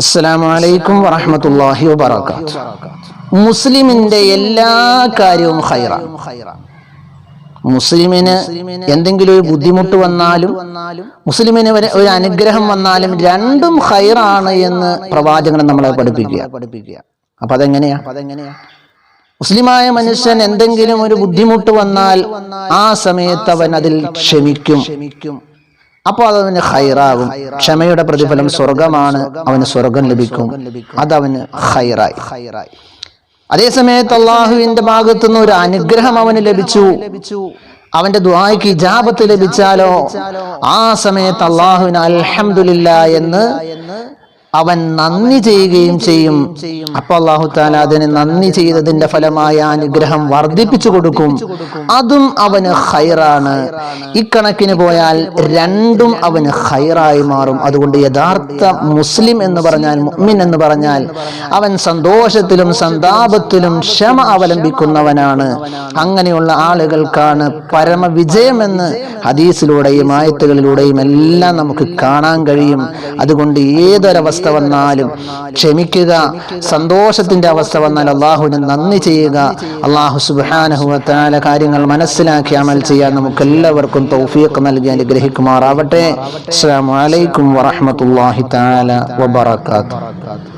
അസ്സലാമു അലൈക്കും വറഹ്മത്തുള്ളാഹി വബറകാത്ത്. മുസ്ലിമിന്റെ എല്ലാ കാര്യവും ഹൈറാണ് മുസ്ലിമിന് എന്തെങ്കിലും ഒരു ബുദ്ധിമുട്ട് വന്നാലും മുസ്ലിമിന് ഒരു അനുഗ്രഹം വന്നാലും രണ്ടും ഹൈറാണ് എന്ന് പ്രവാചകൻ നമ്മളെ പഠിപ്പിക്കുക. പഠിപ്പിക്കുക അപ്പൊ അതെങ്ങനെയാ? അതെങ്ങനെയാ മുസ്ലിമായ മനുഷ്യൻ എന്തെങ്കിലും ഒരു ബുദ്ധിമുട്ട് വന്നാൽ ആ സമയത്ത് അവൻ അതിൽ ക്ഷമിക്കും ക്ഷമിക്കും. അപ്പോൾ അതവന് ഹൈറാകും ക്ഷമയുടെ പ്രതിഫലം സ്വർഗമാണ് അവന് സ്വർഗം ലഭിക്കും. അതവന് ഹൈറായി ഹൈറായി അതേ സമയത്ത് അള്ളാഹുവിന്റെ ഭാഗത്തുനിന്ന് ഒരു അനുഗ്രഹം അവന് ലഭിച്ചു. അവന്റെ ദ്വായ്ക്ക് ഇജാബത്ത് ലഭിച്ചാലോ? ആ സമയത്ത് അള്ളാഹുവിന് അൽഹംദുലില്ല എന്ന് അവൻ നന്ദി ചെയ്യുകയും ചെയ്യും. അപ്പൊ അള്ളാഹു താല അതിന് നന്ദി ചെയ്തതിന്റെ ഫലമായ അനുഗ്രഹം വർദ്ധിപ്പിച്ചു കൊടുക്കും. അതും അവന് ഹൈറാണ് ഇക്കണക്കിന് പോയാൽ രണ്ടും അവന് ഹൈറായി മാറും. അതുകൊണ്ട് യഥാർത്ഥ മുസ്ലിം എന്ന് പറഞ്ഞാൽ മുഅ്മിൻ എന്ന് പറഞ്ഞാൽ അവൻ സന്തോഷത്തിലും സന്താപത്തിലും ക്ഷമ അവലംബിക്കുന്നവനാണ്. അങ്ങനെയുള്ള ആളുകൾക്കാണ് പരമവിജയമെന്ന് ഹദീസിലൂടെയും ആയത്തുകളിലൂടെയും എല്ലാം നമുക്ക് കാണാൻ കഴിയും. അതുകൊണ്ട് ഏതൊരവസ്ഥ വന്നാലും ക്ഷമിക്കുക സന്തോഷത്തിന്റെ അവസ്ഥ വന്നാൽ അള്ളാഹുവിന് നന്ദി ചെയ്യുക. അള്ളാഹു സുബാനഹുവത്താല കാര്യങ്ങൾ മനസ്സിലാക്കി അമൽ ചെയ്യാൻ നമുക്ക് എല്ലാവർക്കും തൗഫീഖ് നൽകി അനുഗ്രഹിക്കുമാറാവട്ടെ. അസ്സാം വലൈക്കും വറഹമത്തല്ലാഹി താല വബറകാതുഹു.